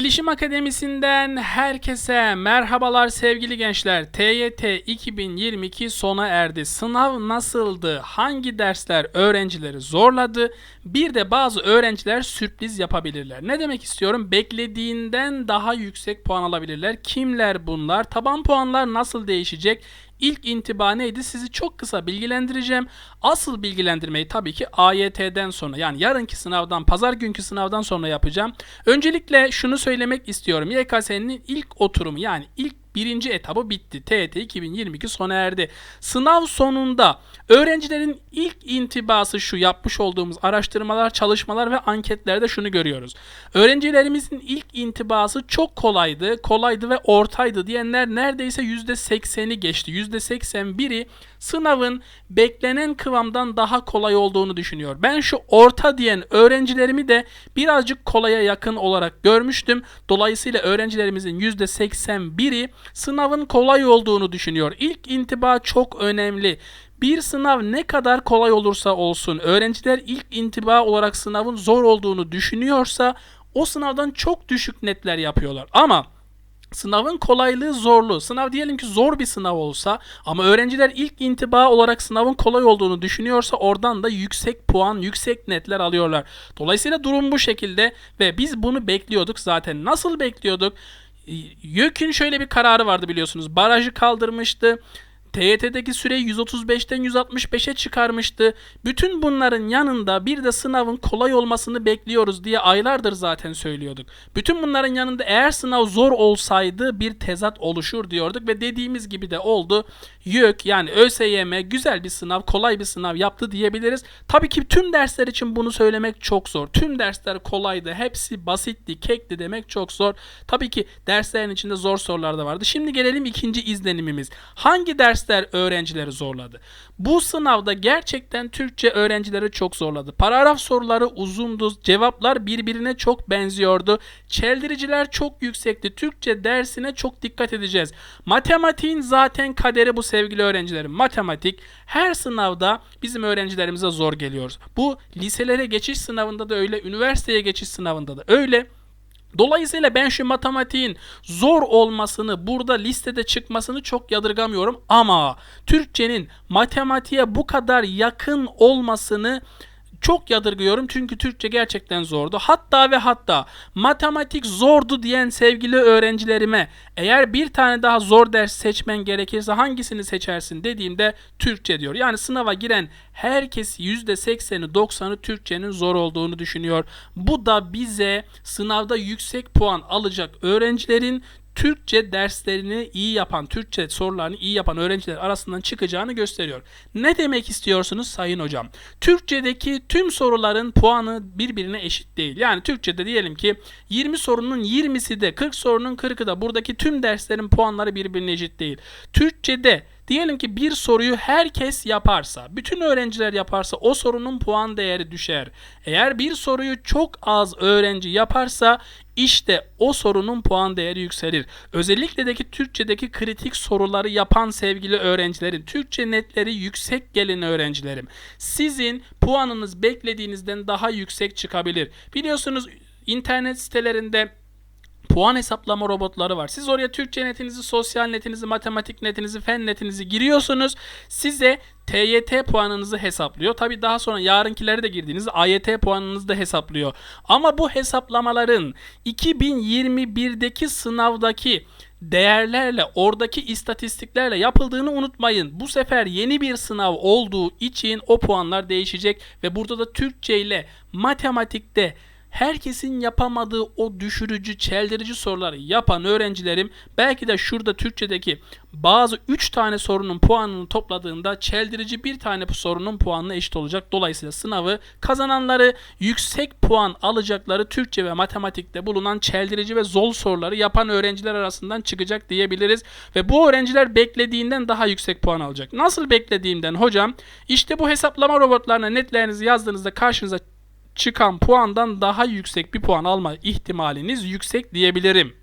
Bilişim Akademisi'nden herkese merhabalar sevgili gençler. TYT 2022 sona erdi. Sınav nasıldı? Hangi dersler öğrencileri zorladı? Bir de bazı öğrenciler sürpriz yapabilirler. Ne demek istiyorum? Beklediğinden daha yüksek puan alabilirler. Kimler bunlar? Taban puanlar nasıl değişecek? İlk intiba neydi? Sizi çok kısa bilgilendireceğim. Asıl bilgilendirmeyi tabii ki AYT'den sonra yani yarınki sınavdan, pazar günkü sınavdan sonra yapacağım. Öncelikle şunu söylemek istiyorum. YKS'nin ilk oturumu yani ilk birinci etabı bitti. TET 2022 sona erdi. Sınav sonunda öğrencilerin ilk intibası şu yapmış olduğumuz araştırmalar, çalışmalar ve anketlerde şunu görüyoruz. Öğrencilerimizin ilk intibası çok kolaydı, kolaydı ve ortaydı diyenler neredeyse %80'i geçti. %81'i sınavın beklenen kıvamdan daha kolay olduğunu düşünüyor. Ben şu orta diyen öğrencilerimi de birazcık kolaya yakın olarak görmüştüm. Dolayısıyla öğrencilerimizin %81'i sınavın kolay olduğunu düşünüyor. İlk intiba çok önemli. Bir sınav ne kadar kolay olursa olsun öğrenciler ilk intiba olarak sınavın zor olduğunu düşünüyorsa o sınavdan çok düşük netler yapıyorlar. Ama Sınavın kolaylığı zorlu. Sınav diyelim ki zor bir sınav olsa ama öğrenciler ilk intiba olarak sınavın kolay olduğunu düşünüyorsa oradan da yüksek puan, yüksek netler alıyorlar. Dolayısıyla durum bu şekilde ve biz bunu bekliyorduk zaten. Nasıl bekliyorduk? YÖK'ün şöyle bir kararı vardı biliyorsunuz. Barajı kaldırmıştı. TYT'deki süreyi 135'ten 165'e çıkarmıştı. Bütün bunların yanında bir de sınavın kolay olmasını bekliyoruz diye aylardır zaten söylüyorduk. Bütün bunların yanında eğer sınav zor olsaydı bir tezat oluşur diyorduk ve dediğimiz gibi de oldu. YÖK yani ÖSYM güzel bir sınav, kolay bir sınav yaptı diyebiliriz. Tabii ki tüm dersler için bunu söylemek çok zor. Tüm dersler kolaydı, hepsi basitti, kekti demek çok zor. Tabii ki derslerin içinde zor sorular da vardı. Şimdi gelelim ikinci izlenimimiz. Hangi ders dersler öğrencileri zorladı. Bu sınavda gerçekten Türkçe öğrencileri çok zorladı. Paragraf soruları uzundu, cevaplar birbirine çok benziyordu. Çeldiriciler çok yüksekti. Türkçe dersine çok dikkat edeceğiz. Matematiğin zaten kaderi bu sevgili öğrencilerim. Matematik her sınavda bizim öğrencilerimize zor geliyor. Bu liselere geçiş sınavında da öyle, üniversiteye geçiş sınavında da öyle. Dolayısıyla ben şu matematiğin zor olmasını, burada listede çıkmasını çok yadırgamıyorum ama Türkçenin matematiğe bu kadar yakın olmasını çok yadırgıyorum çünkü Türkçe gerçekten zordu. Hatta ve hatta matematik zordu diyen sevgili öğrencilerime eğer bir tane daha zor ders seçmen gerekirse hangisini seçersin dediğimde Türkçe diyor. Yani sınava giren herkes %80'i 90'ı Türkçenin zor olduğunu düşünüyor. Bu da bize sınavda yüksek puan alacak öğrencilerin Türkçe derslerini iyi yapan, Türkçe sorularını iyi yapan öğrenciler arasından çıkacağını gösteriyor. Ne demek istiyorsunuz sayın hocam? Türkçedeki tüm soruların puanı birbirine eşit değil. Yani Türkçede diyelim ki 20 sorunun 20'si de 40 sorunun 40'ı da buradaki tüm derslerin puanları birbirine eşit değil. Türkçede Diyelim ki bir soruyu herkes yaparsa, bütün öğrenciler yaparsa o sorunun puan değeri düşer. Eğer bir soruyu çok az öğrenci yaparsa işte o sorunun puan değeri yükselir. Özellikle de ki Türkçedeki kritik soruları yapan sevgili öğrencilerin, Türkçe netleri yüksek gelin öğrencilerim. Sizin puanınız beklediğinizden daha yüksek çıkabilir. Biliyorsunuz internet sitelerinde puan hesaplama robotları var. Siz oraya Türkçe netinizi, sosyal netinizi, matematik netinizi, fen netinizi giriyorsunuz. Size TYT puanınızı hesaplıyor. Tabi daha sonra yarınkileri de girdiğinizde AYT puanınızı da hesaplıyor. Ama bu hesaplamaların 2021'deki sınavdaki değerlerle, oradaki istatistiklerle yapıldığını unutmayın. Bu sefer yeni bir sınav olduğu için o puanlar değişecek ve burada da Türkçe ile matematikte herkesin yapamadığı o düşürücü, çeldirici soruları yapan öğrencilerim belki de şurada Türkçedeki bazı 3 tane sorunun puanını topladığında çeldirici bir tane sorunun puanına eşit olacak. Dolayısıyla sınavı kazananları yüksek puan alacakları Türkçe ve matematikte bulunan çeldirici ve zor soruları yapan öğrenciler arasından çıkacak diyebiliriz. Ve bu öğrenciler beklediğinden daha yüksek puan alacak. Nasıl beklediğimden hocam? İşte bu hesaplama robotlarına netlerinizi yazdığınızda karşınıza çıkan puandan daha yüksek bir puan alma ihtimaliniz yüksek diyebilirim.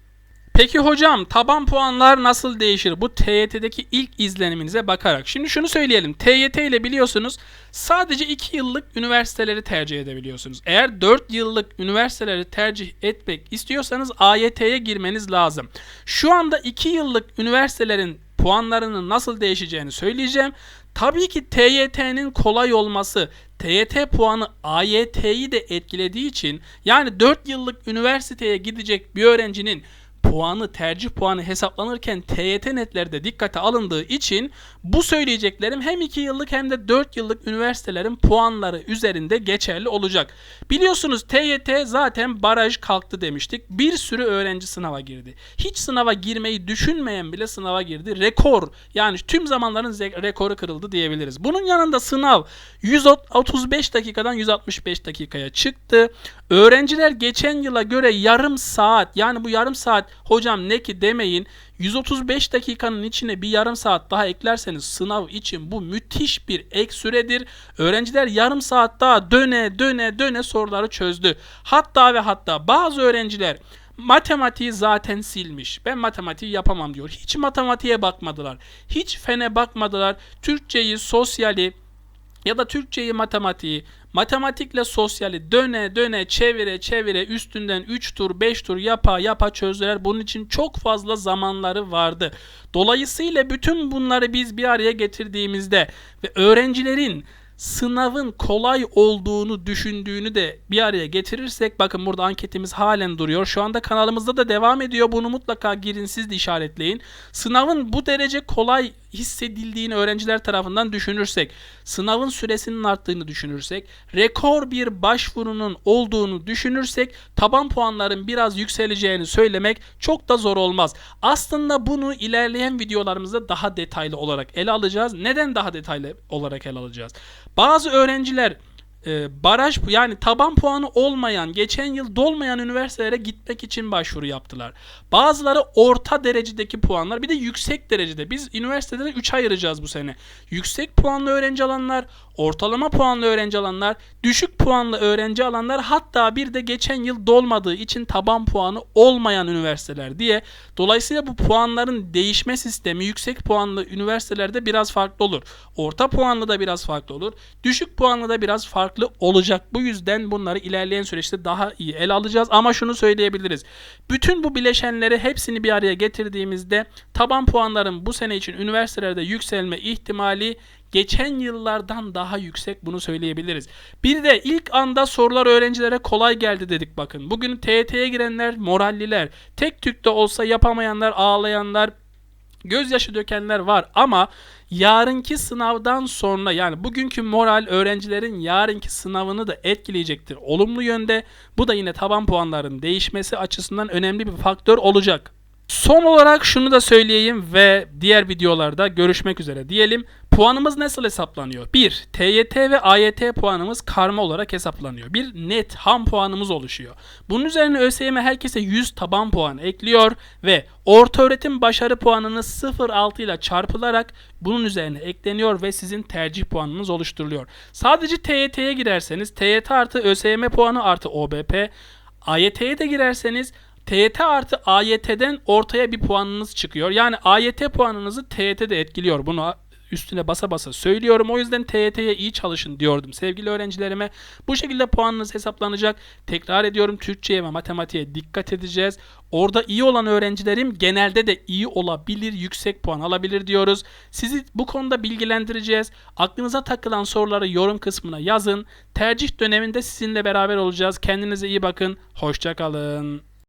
Peki hocam taban puanlar nasıl değişir? Bu TYT'deki ilk izleniminize bakarak. Şimdi şunu söyleyelim. TYT ile biliyorsunuz sadece 2 yıllık üniversiteleri tercih edebiliyorsunuz. Eğer 4 yıllık üniversiteleri tercih etmek istiyorsanız AYT'ye girmeniz lazım. Şu anda 2 yıllık üniversitelerin puanlarının nasıl değişeceğini söyleyeceğim. Tabii ki TYT'nin kolay olması, TYT puanı AYT'yi de etkilediği için yani 4 yıllık üniversiteye gidecek bir öğrencinin puanı, tercih puanı hesaplanırken TYT netlerde dikkate alındığı için bu söyleyeceklerim hem 2 yıllık hem de 4 yıllık üniversitelerin puanları üzerinde geçerli olacak. Biliyorsunuz TYT zaten baraj kalktı demiştik. Bir sürü öğrenci sınava girdi. Hiç sınava girmeyi düşünmeyen bile sınava girdi. Rekor yani tüm zamanların rekoru kırıldı diyebiliriz. Bunun yanında sınav 135 dakikadan 165 dakikaya çıktı. Öğrenciler geçen yıla göre yarım saat yani bu yarım saat hocam ne ki demeyin 135 dakikanın içine bir yarım saat daha eklerseniz sınav için bu müthiş bir ek süredir. Öğrenciler yarım saat daha döne döne döne soruları çözdü. Hatta ve hatta bazı öğrenciler matematiği zaten silmiş. Ben matematiği yapamam diyor. Hiç matematiğe bakmadılar. Hiç fene bakmadılar. Türkçeyi, sosyali, ya da Türkçeyi matematiği, matematikle sosyali döne döne çevire çevire üstünden 3 tur 5 tur yapa yapa çözdüler. Bunun için çok fazla zamanları vardı. Dolayısıyla bütün bunları biz bir araya getirdiğimizde ve öğrencilerin sınavın kolay olduğunu düşündüğünü de bir araya getirirsek bakın burada anketimiz halen duruyor. Şu anda kanalımızda da devam ediyor. Bunu mutlaka girin siz de işaretleyin. Sınavın bu derece kolay hissedildiğini öğrenciler tarafından düşünürsek, sınavın süresinin arttığını düşünürsek, rekor bir başvurunun olduğunu düşünürsek taban puanların biraz yükseleceğini söylemek çok da zor olmaz. Aslında bunu ilerleyen videolarımızda daha detaylı olarak ele alacağız. Neden daha detaylı olarak ele alacağız? Bazı öğrenciler e, baraj yani taban puanı olmayan, geçen yıl dolmayan üniversitelere gitmek için başvuru yaptılar. Bazıları orta derecedeki puanlar, bir de yüksek derecede. Biz üniversitede 3 ayıracağız bu sene. Yüksek puanlı öğrenci alanlar, ortalama puanlı öğrenci alanlar, düşük puanlı öğrenci alanlar, hatta bir de geçen yıl dolmadığı için taban puanı olmayan üniversiteler diye. Dolayısıyla bu puanların değişme sistemi yüksek puanlı üniversitelerde biraz farklı olur. Orta puanlı da biraz farklı olur. Düşük puanlı da biraz farklı olacak. Bu yüzden bunları ilerleyen süreçte daha iyi ele alacağız. Ama şunu söyleyebiliriz. Bütün bu bileşenleri hepsini bir araya getirdiğimizde taban puanların bu sene için üniversitelerde yükselme ihtimali geçen yıllardan daha yüksek bunu söyleyebiliriz. Bir de ilk anda sorular öğrencilere kolay geldi dedik bakın. Bugün TYT'ye girenler moralliler. Tek tükte olsa yapamayanlar, ağlayanlar, gözyaşı dökenler var ama yarınki sınavdan sonra yani bugünkü moral öğrencilerin yarınki sınavını da etkileyecektir. Olumlu yönde bu da yine taban puanların değişmesi açısından önemli bir faktör olacak. Son olarak şunu da söyleyeyim ve diğer videolarda görüşmek üzere diyelim. Puanımız nasıl hesaplanıyor? 1. TYT ve AYT puanımız karma olarak hesaplanıyor. Bir net ham puanımız oluşuyor. Bunun üzerine ÖSYM herkese 100 taban puan ekliyor ve orta öğretim başarı puanını 0.6 ile çarpılarak bunun üzerine ekleniyor ve sizin tercih puanınız oluşturuluyor. Sadece TYT'ye girerseniz TYT artı ÖSYM puanı artı OBP AYT'ye de girerseniz TYT artı AYT'den ortaya bir puanınız çıkıyor. Yani AYT puanınızı TYT de etkiliyor. Bunu üstüne basa basa söylüyorum. O yüzden TYT'ye iyi çalışın diyordum sevgili öğrencilerime. Bu şekilde puanınız hesaplanacak. Tekrar ediyorum Türkçe'ye ve matematiğe dikkat edeceğiz. Orada iyi olan öğrencilerim genelde de iyi olabilir, yüksek puan alabilir diyoruz. Sizi bu konuda bilgilendireceğiz. Aklınıza takılan soruları yorum kısmına yazın. Tercih döneminde sizinle beraber olacağız. Kendinize iyi bakın. Hoşçakalın.